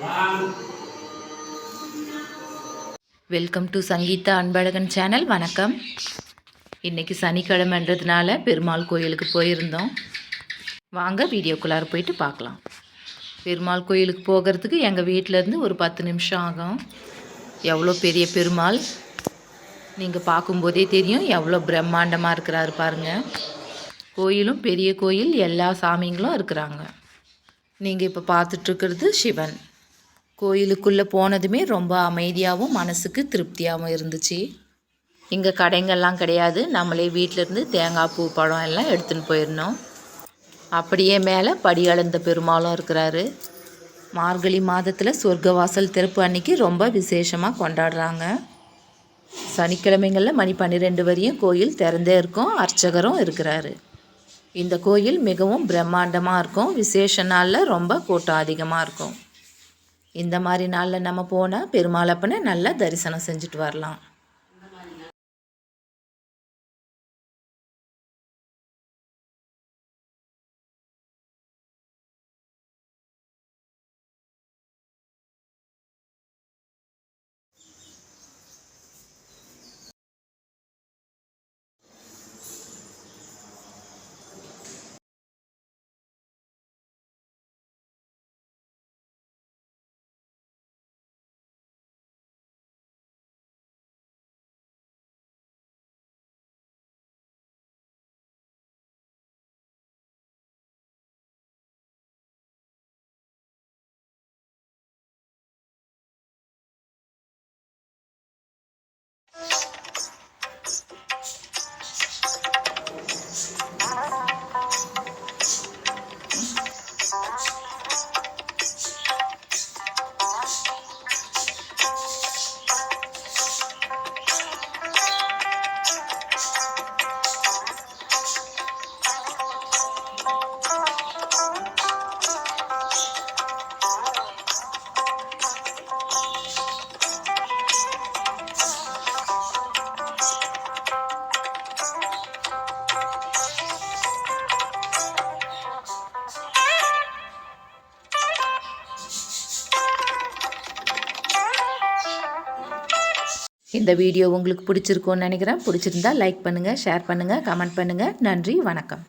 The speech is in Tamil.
Wow. Welcome to Sangeetha Anbazhagan channel வணக்கம். இன்றைக்கி சனிக்கிழமைன்றதுனால பெருமாள் கோயிலுக்கு போயிருந்தோம். வாங்க வீடியோக்குள்ளார போயிட்டு பார்க்கலாம். பெருமாள் கோயிலுக்கு போகிறதுக்கு எங்கள் வீட்டிலேருந்து ஒரு பத்து நிமிஷம் ஆகும். எவ்வளோ பெரிய பெருமாள்? நீங்கள் பார்க்கும்போதே தெரியும் எவ்வளோ பிரம்மாண்டமாக இருக்கிறாரு பாருங்கள் கோயிலும் பெரிய கோயில் எல்லா சாமிங்களும் இருக்கிறாங்க. நீங்கள் இப்போ பார்த்துட்ருக்கிறது சிவன். கோயிலுக்குள்ளே போனதுமே ரொம்ப அமைதியாகவும் மனசுக்கு திருப்தியாகவும் இருந்துச்சு. இங்கே கடைங்கள்லாம் கிடையாது. நம்மளே வீட்டிலேருந்து தேங்காய் பூ பழம் எல்லாம் எடுத்துன்னு போயிருந்தோம் அப்படியே மேலே படி அளந்த பெருமாளும் இருக்கிறாரு. மார்கழி மாதத்தில் சொர்க்கவாசல் திறப்பு அன்னைக்கு ரொம்ப விசேஷமாக கொண்டாடுறாங்க. சனிக்கிழமைகளில் மணி பன்னிரெண்டு வரையும் கோயில் திறந்தே இருக்கும். அர்ச்சகரும் இருக்கிறாரு. இந்த கோயில் மிகவும் பிரம்மாண்டமாக இருக்கும். விசேஷ நாளில் ரொம்ப கூட்டம் அதிகமாக இருக்கும். இந்த மாதிரி நாளில் நம்ம போனால் பெருமாளப்பனை நல்லா தரிசனம் செஞ்சுட்டு வரலாம். Podcast. இந்த வீடியோ உங்களுக்கு பிடிச்சிருக்கும்னு நினைக்கிறேன். பிடிச்சிருந்தா லைக் பண்ணுங்கள் ஷேர் பண்ணுங்கள் கமெண்ட் பண்ணுங்கள் நன்றி வணக்கம்.